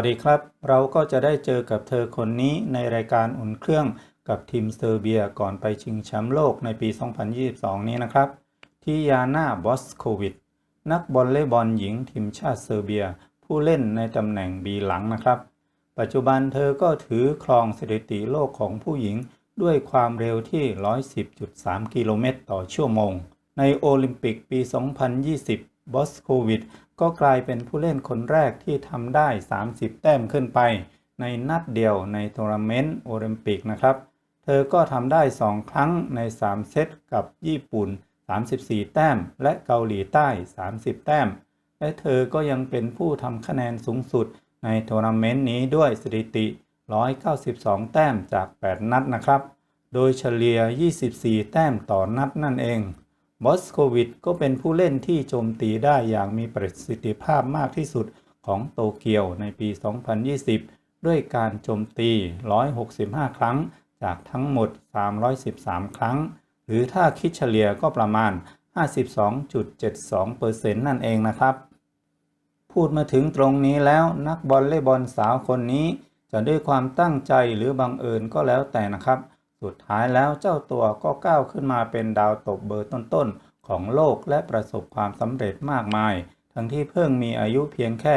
วัสดีครับ เราก็จะได้เจอกับเธอคนนี้ในรายการอุ่นเครื่องกับทีมเซอร์เบียก่อนไปชิงแชมป์โลกในปี 2022 นี้นะครับที่ยาน่าบอสโควิด นักบอลเล่บอลหญิงทีมชาติเซอร์เบีย ผู้เล่นในตำแหน่งบีหลังนะครับ ปัจจุบันเธอก็ถือครองสถิติโลกของผู้หญิงด้วยความเร็วที่ 110.3 กิโลเมตรต่อชั่วโมง ในโอลิมปิกปี 2020 บอสโควิด ก็กลายเป็นผู้เล่นคนแรกที่ทำได้ 30 แต้มขึ้นไป ในนัดเดียวในทัวร์นาเมนต์โอลิมปิกนะครับ เธอก็ทำได้ 2 ครั้งใน 3 เซตกับญี่ปุ่น 34 แต้ม และเกาหลีใต้ 30 แต้ม และเธอก็ยังเป็นผู้ทำคะแนนสูงสุดในทัวร์นาเมนต์นี้ด้วยสถิติ 192 แต้มจาก 8 นัดนะครับ โดยเฉลี่ย 24 แต้มต่อนัดนั่นเอง บอสโควิดก็เป็นผู้เล่นที่โจมตีได้อย่างมีประสิทธิภาพมากที่สุดของโตเกียวในปี 2020 ด้วยการโจมตี 165 ครั้ง จากทั้งหมด 313 ครั้ง หรือถ้าคิดเฉลี่ยก็ประมาณ 52.72%นั่นเองนะครับ พูดมาถึงตรงนี้แล้วนักบอลเล่บอลสาวคนนี้ จะด้วยความตั้งใจหรือบังเอิญก็แล้วแต่นะครับ สุดท้ายแล้วเจ้าตัวก็ก้าวขึ้นมาเป็นดาวตบเบอร์ต้นๆ ของโลกและประสบความสำเร็จมากมาย ทั้งที่เพิ่งมีอายุเพียงแค่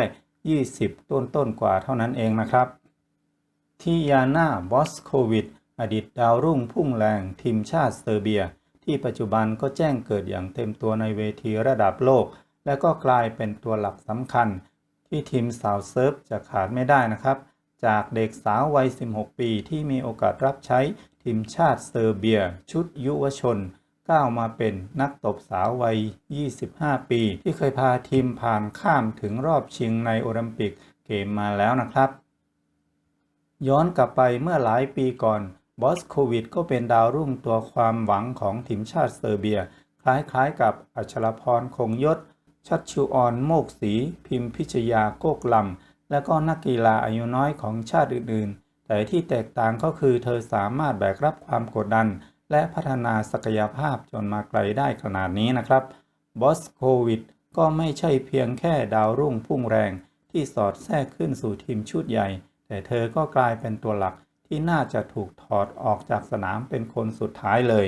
20 ต้นๆ กว่าเท่านั้นเองนะครับที่ยาน่าบอสโควิด อดีตดาวรุ่งพุ่งแรงทีมชาติเซอร์เบีย ที่ปัจจุบันก็แจ้งเกิดอย่างเต็มตัวในเวทีระดับโลก และก็กลายเป็นตัวหลักสำคัญ ที่ทีมสาวเซิร์ฟจะขาดไม่ได้นะครับ จากเด็กสาววัย 16 ปีที่มีโอกาสรับใช้ ทีมชาติเซอร์เบีย ชุดยุวชน ก้าวมาเป็นนักตบสาววัย 25 ปี ที่เคยพาทีมผ่านข้ามถึงรอบชิงในโอลิมปิกเกมมาแล้วนะครับ ย้อนกลับไปเมื่อหลายปีก่อนบอสโควิดก็เป็นดาวรุ่งตัวความหวังของทีมชาติเซอร์เบีย คล้ายๆกับอัชรพรคงยศ ชัดชูออนโมกศรีพิมพิชยาโกกลำและก็นักกีฬาอายุน้อยของชาติอื่นๆ แต่ที่แตกต่างก็คือเธอสามารถแบกรับความกดดัน และพัฒนาศักยภาพจนมาไกลได้ขนาดนี้นะครับบอสโควิดก็ไม่ใช่เพียงแค่ดาวรุ่งพุ่งแรง ที่สอดแทรกขึ้นสู่ทีมชุดใหญ่ แต่เธอก็กลายเป็นตัวหลักที่น่าจะถูกถอดออกจากสนามเป็นคนสุดท้ายเลย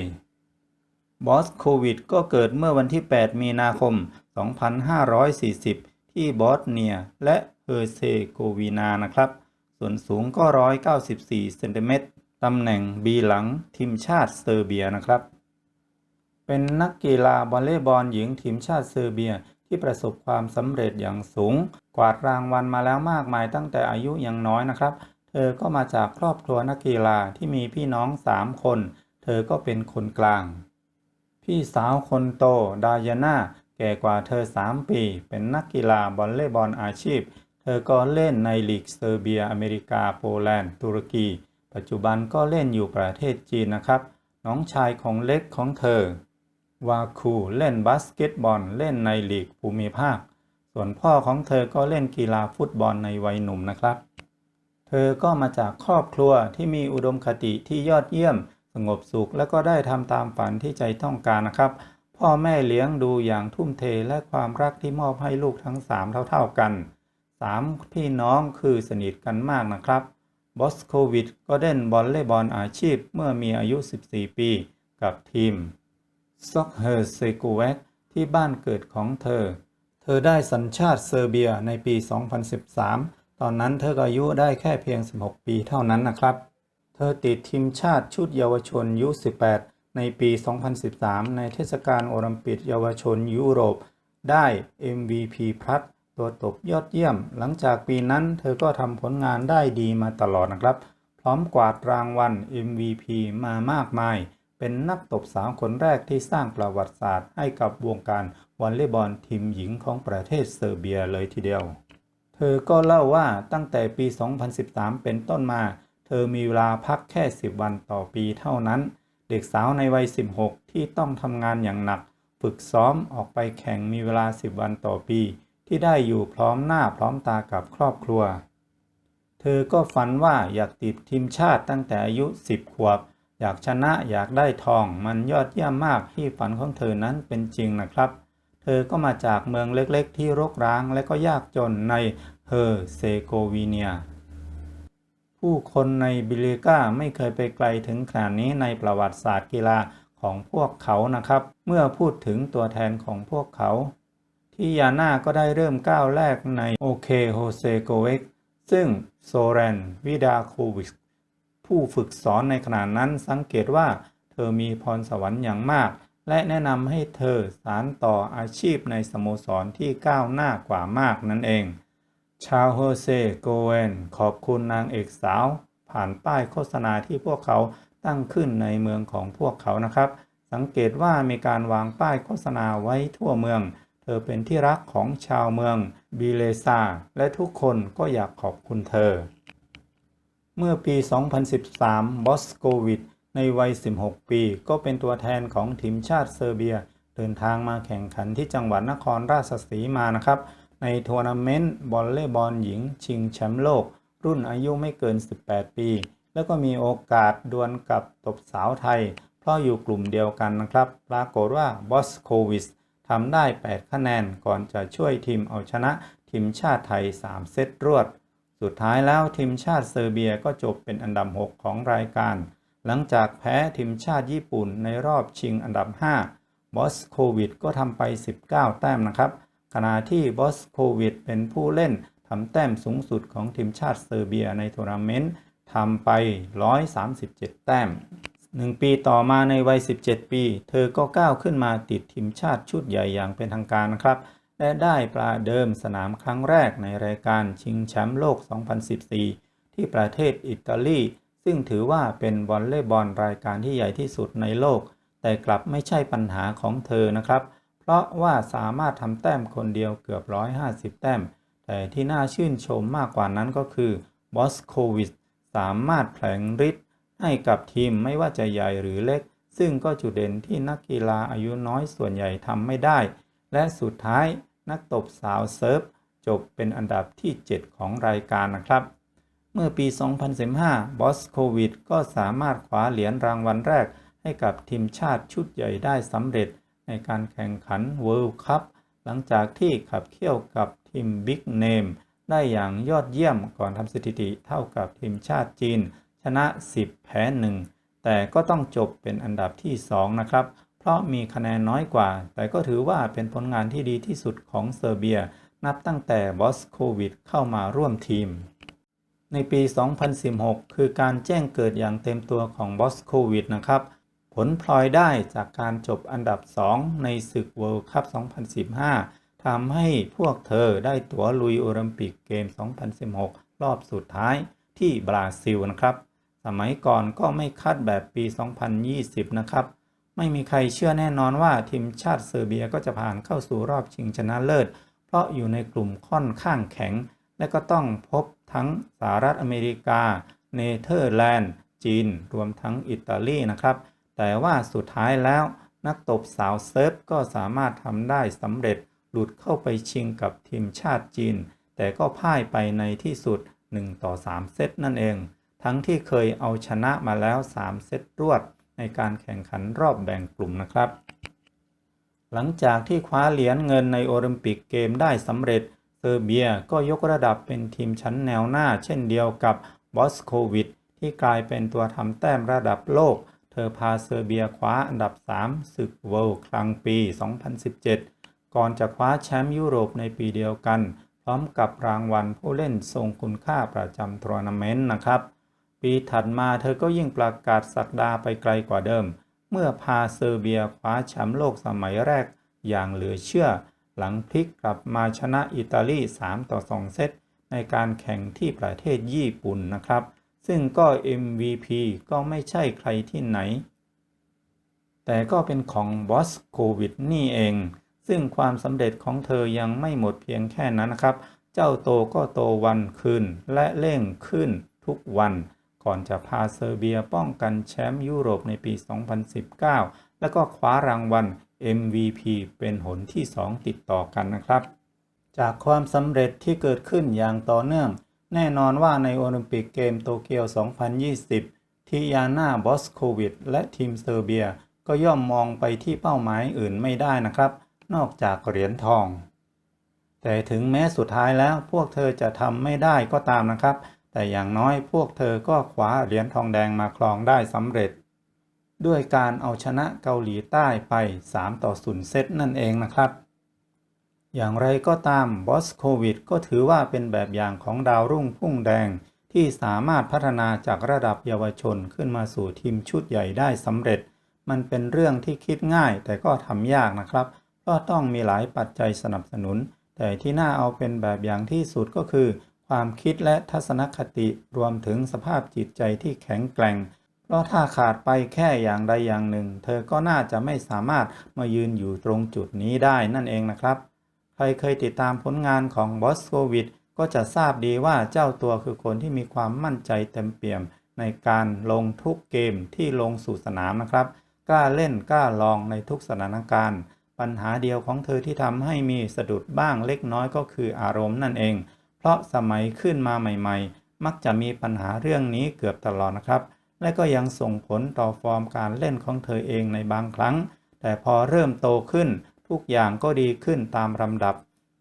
บอสโควิดก็เกิดเมื่อวันที่ 8 มีนาคม 2540 ที่บอสเนียและเฮอร์เซโกวีนานะครับ ส่วนสูงก็ 194 เซนติเมตร ตำแหน่งบีหลังทีมชาติเซอร์เบียนะครับ เป็นนักกีฬาบอลเล่บอลหญิงทีมชาติเซอร์เบียที่ประสบความสำเร็จอย่างสูง กวาดรางวัลมาแล้วมากมายตั้งแต่อายุยังน้อยนะครับ เธอก็มาจากครอบครัวนักกีฬาที่มีพี่น้อง 3 คน เธอก็เป็นคนกลาง พี่สาวคนโต ดายาน่าแก่กว่าเธอ 3 ปี เป็นนักกีฬาบอลเล่บอลอาชีพ เธอก็เล่นในลีกเซอร์เบีย อเมริกา โปแลนด์ ตุรกี ปัจจุบันก็เล่นอยู่ประเทศจีนนะครับ น้องชายของเล็กของเธอ วาคูเล่นบาสเกตบอล เล่นในลีกภูมิภาค ส่วนพ่อของเธอก็เล่นกีฬาฟุตบอลในวัยหนุ่มนะครับ เธอก็มาจากครอบครัวที่มีอุดมคติที่ยอดเยี่ยม สงบสุขและก็ได้ทำตามฝันที่ใจต้องการนะครับ พ่อแม่เลี้ยงดูอย่างทุ่มเทและความรักที่มอบให้ลูกทั้ง 3 เท่า ๆกัน 3 พี่น้องคือสนิทกันมากนะครับบอสโควิดก็เล่นบอลเล่บอลอาชีพเมื่อมีอายุ 14 ปีกับทีมซ็อกเฮอร์เซกูเวกที่บ้านเกิดของเธอ เธอได้สัญชาติเซอร์เบียในปี 2013 ตอนนั้นเธออายุได้แค่เพียง 16 ปีเท่านั้นนะครับ เธอติดทีมชาติชุดเยาวชนยุ 18 ในปี 2013 ในเทศกาลโอลิมปิกเยาวชนยุโรป ได้ MVP พลัส ตัวตบยอดเยี่ยม หลังจากปีนั้นเธอก็ทำผลงานได้ดีมาตลอดนะครับ พร้อมกวาดรางวัล MVP มามากมาย เป็นนักตบสาวคนแรกที่สร้างประวัติศาสตร์ ให้กับวงการวอลเลย์บอลทีมหญิงของประเทศเซอร์เบียเลยทีเดียว เธอก็เล่าว่าตั้งแต่ปี 2013 เป็นต้นมา เธอมีเวลาพักแค่ 10 วันต่อปีเท่านั้น เด็กสาวในวัย 16 ที่ต้องทำงานอย่างหนัก ฝึกซ้อมออกไปแข่งมีเวลา 10 วันต่อปี ที่ได้อยู่พร้อมหน้าพร้อมตากับครอบครัว เธอก็ฝันว่าอยากติดทีมชาติตั้งแต่อายุ 10 ขวบ อยากชนะอยากได้ทองมันยอดเยี่ยมมากที่ฝันของเธอนั้นเป็นจริงนะครับ เธอก็มาจากเมืองเล็กๆ ที่รกร้างและก็ยากจนในเฮอร์เซโกวีเนีย ผู้คนในบิเลกาไม่เคยไปไกลถึงขนาดนี้ในประวัติศาสตร์กีฬาของพวกเขานะครับ เมื่อพูดถึงตัวแทนของพวกเขา ที่ยาน่าก็ได้เริ่มก้าวแรกในโอเคโฮเซโกเวกซึ่งโซเรนวิดาโควิชผู้ฝึกสอนในขณะนั้นสังเกตว่าเธอมีพรสวรรค์อย่างมาก และแนะนำให้เธอสานต่ออาชีพในสโมสรที่ก้าวหน้ากว่ามากนั่นเอง ชาวโฮเซโกเวนขอบคุณนางเอกสาว ผ่านป้ายโฆษณาที่พวกเขาตั้งขึ้นในเมืองของพวกเขานะครับ สังเกตว่ามีการวางป้ายโฆษณาไว้ทั่วเมือง เธอเป็นที่รักของชาวเมืองบิเลซาและทุกคนก็อยากขอบคุณเธอ เมื่อปี 2013 บอสโกวิดในวัย 16 ปี ก็เป็นตัวแทนของทีมชาติเซอร์เบีย เดินทางมาแข่งขันที่จังหวัดนครราชสีมานะครับ ในทัวร์นาเมนต์บอลเล่บอลหญิง ชิงแชมป์โลก รุ่นอายุไม่เกิน 18 ปี แล้วก็มีโอกาสดวลกับตบสาวไทย เพราะอยู่กลุ่มเดียวกันนะครับ ปรากฏว่าบอสโควิส ทำได้ 8 คะแนนก่อนจะช่วยทีมเอาชนะทีมชาติไทย 3 เซตรวด สุดท้ายแล้วทีมชาติเซอร์เบียก็จบเป็นอันดับ 6 ของรายการ หลังจากแพ้ทีมชาติญี่ปุ่นในรอบชิงอันดับ 5 บอสโควิดก็ทำไป 19 แต้มนะครับ ขณะที่บอสโควิดเป็นผู้เล่นทำแต้มสูงสุดของทีมชาติเซอร์เบียในทัวร์นาเมนต์ทำไป 137 แต้ม หนึ่งปีต่อมาในวัย 17 ปี เธอก็ก้าวขึ้นมาติดทีมชาติชุดใหญ่อย่างเป็นทางการนะครับ และได้ประเดิมสนามครั้งแรกในรายการชิงแชมป์โลก 2014 ที่ประเทศอิตาลี ซึ่งถือว่าเป็นวอลเลย์บอลรายการที่ใหญ่ที่สุดในโลก แต่กลับไม่ใช่ปัญหาของเธอนะครับ เพราะว่าสามารถทำแต้มคนเดียวเกือบ 150 แต้ม แต่ที่น่าชื่นชมมากกว่านั้นก็คือบอสโควิชสามารถแผลงฤทธิ์ ให้กับทีมไม่ว่าจะใหญ่หรือเล็ก ซึ่งก็จุดเด่นที่นักกีฬาอายุน้อยส่วนใหญ่ทำไม่ได้ และสุดท้ายนักตบสาวเซิร์ฟจบเป็นอันดับที่ 7 ของรายการนะครับ เมื่อปี 2015 บอสโควิด ก็สามารถคว้าเหรียญรางวัลแรก ให้กับทีมชาติชุดใหญ่ได้สำเร็จ ในการแข่งขัน World Cup หลังจากที่ขับเคี่ยวกับทีม Big Name ได้อย่างยอดเยี่ยมก่อนทำสถิติเท่ากับทีมชาติจีน ชนะ 10 แพ้1แต่ก็ต้องจบเป็นอันดับที่ 2 นะครับ เพราะมีคะแนนน้อยกว่า แต่ก็ถือว่าเป็นผลงานที่ดีที่สุดของเซอร์เบีย นับตั้งแต่บอสโควิดเข้ามาร่วมทีม ในปี 2016 คือการแจ้งเกิดอย่างเต็มตัวของบอสโควิดนะครับ ผลพลอยได้จากการจบอันดับ 2 ในศึก World Cup 2015ทำให้พวกเธอได้ตั๋วลุยโอลิมปิกเกม 2016 รอบสุดท้ายที่บราซิลนะครับ สมัยก่อนก็ไม่คาดแบบปี 2020 นะครับ ไม่มีใครเชื่อแน่นอนว่าทีมชาติเซอร์เบียก็จะผ่านเข้าสู่รอบชิงชนะเลิศ เพราะอยู่ในกลุ่มค่อนข้างแข็ง และก็ต้องพบทั้งสหรัฐอเมริกา เนเธอร์แลนด์ จีน รวมทั้งอิตาลีนะครับ แต่ว่าสุดท้ายแล้วนักตบสาวเซิร์ฟก็สามารถทำได้สำเร็จหลุดเข้าไปชิงกับทีมชาติจีน แต่ก็พ่ายไปในที่สุด 1 ต่อ 3 เซตนั่นเอง ทั้งที่เคยเอาชนะมาแล้ว 3 เซตรวดในการแข่งขันรอบแบ่งกลุ่มนะครับ หลังจากที่คว้าเหรียญเงินในโอลิมปิกเกมได้สำเร็จ เซอร์เบียก็ยกระดับเป็นทีมชั้นแนวหน้า เช่นเดียวกับบอสโควิดที่กลายเป็นตัวทำแต้มระดับโลก เธอพาเซอร์เบียคว้าอันดับ 3 ศึกเวิลด์ครั้งปี 2017 ก่อนจะคว้าแชมป์ยุโรปในปีเดียวกัน พร้อมกับรางวัลผู้เล่นทรงคุณค่าประจำทัวร์นาเมนต์นะครับ ปีถัดมาเธอก็ยิ่งประกาศสักดาไปไกลกว่าเดิม เมื่อพาเซอร์เบียคว้าแชมป์โลกสมัยแรกอย่างเหลือเชื่อ หลังพลิกกลับมาชนะอิตาลี 3 ต่อ 2 เซต ในการแข่งที่ประเทศญี่ปุ่นนะครับ ซึ่งก็ MVP ก็ไม่ใช่ใครที่ไหน แต่ก็เป็นของบอสโควิดนี่เอง ซึ่งความสำเร็จของเธอยังไม่หมดเพียงแค่นั้นนะครับ เจ้าโตก็โตวันขึ้นและเร่งขึ้นทุกวัน ก่อนจะพาเซอร์เบียป้องกันแชมป์ยุโรปในปี 2019 แล้วก็คว้ารางวัล MVP เป็นหนที่ 2 ติดต่อกันนะครับ จากความสำเร็จที่เกิดขึ้นอย่างต่อเนื่อง แน่นอนว่าในโอลิมปิกเกมโตเกียว 2020 ที่ยาน่าบอสโควิด และทีมเซอร์เบีย ก็ย่อมมองไปที่เป้าหมายอื่นไม่ได้นะครับ นอกจากเหรียญทอง แต่ถึงแม้สุดท้ายแล้วพวกเธอจะทำไม่ได้ก็ตามนะครับ แต่อย่างน้อยพวกเธอก็คว้าเหรียญทองแดงมาครองได้สำเร็จ ด้วยการเอาชนะเกาหลีใต้ไป 3 ต่อ0เซตนั่นเองนะครับ อย่างไรก็ตามบอสโควิดก็ถือว่าเป็นแบบอย่างของดาวรุ่งพุ่งแดงที่สามารถพัฒนาจากระดับเยาวชนขึ้นมาสู่ทีมชุดใหญ่ได้สำเร็จ มันเป็นเรื่องที่คิดง่ายแต่ก็ทำยากนะครับ ก็ต้องมีหลายปัจจัยสนับสนุน แต่ที่น่าเอาเป็นแบบอย่างที่สุดก็คือ ความคิดและทัศนคติรวมถึงสภาพจิตใจที่แข็งแกร่ง เพราะถ้าขาดไปแค่อย่างใดอย่างหนึ่ง เธอก็น่าจะไม่สามารถมายืนอยู่ตรงจุดนี้ได้นั่นเองนะครับ ใครเคยติดตามผลงานของบอสโควิดก็จะทราบดีว่าเจ้าตัวคือคนที่มีความมั่นใจเต็มเปี่ยม ในการลงทุกเกมที่ลงสู่สนามนะครับ กล้าเล่นกล้าลองในทุกสถานการณ์ ปัญหาเดียวของเธอที่ทำให้มีสะดุดบ้างเล็กน้อยก็คืออารมณ์นั่นเอง เพราะสมัยขึ้นมาใหม่ ๆ มักจะมีปัญหาเรื่องนี้เกือบตลอดนะครับ และก็ยังส่งผลต่อฟอร์มการเล่นของเธอเองในบางครั้ง แต่พอเริ่มโตขึ้น ทุกอย่างก็ดีขึ้นตามลำดับ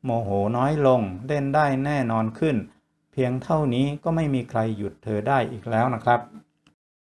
โมโหน้อยลงเล่นได้แน่นอนขึ้น เพียงเท่านี้ก็ไม่มีใครหยุดเธอได้อีกแล้วนะครับ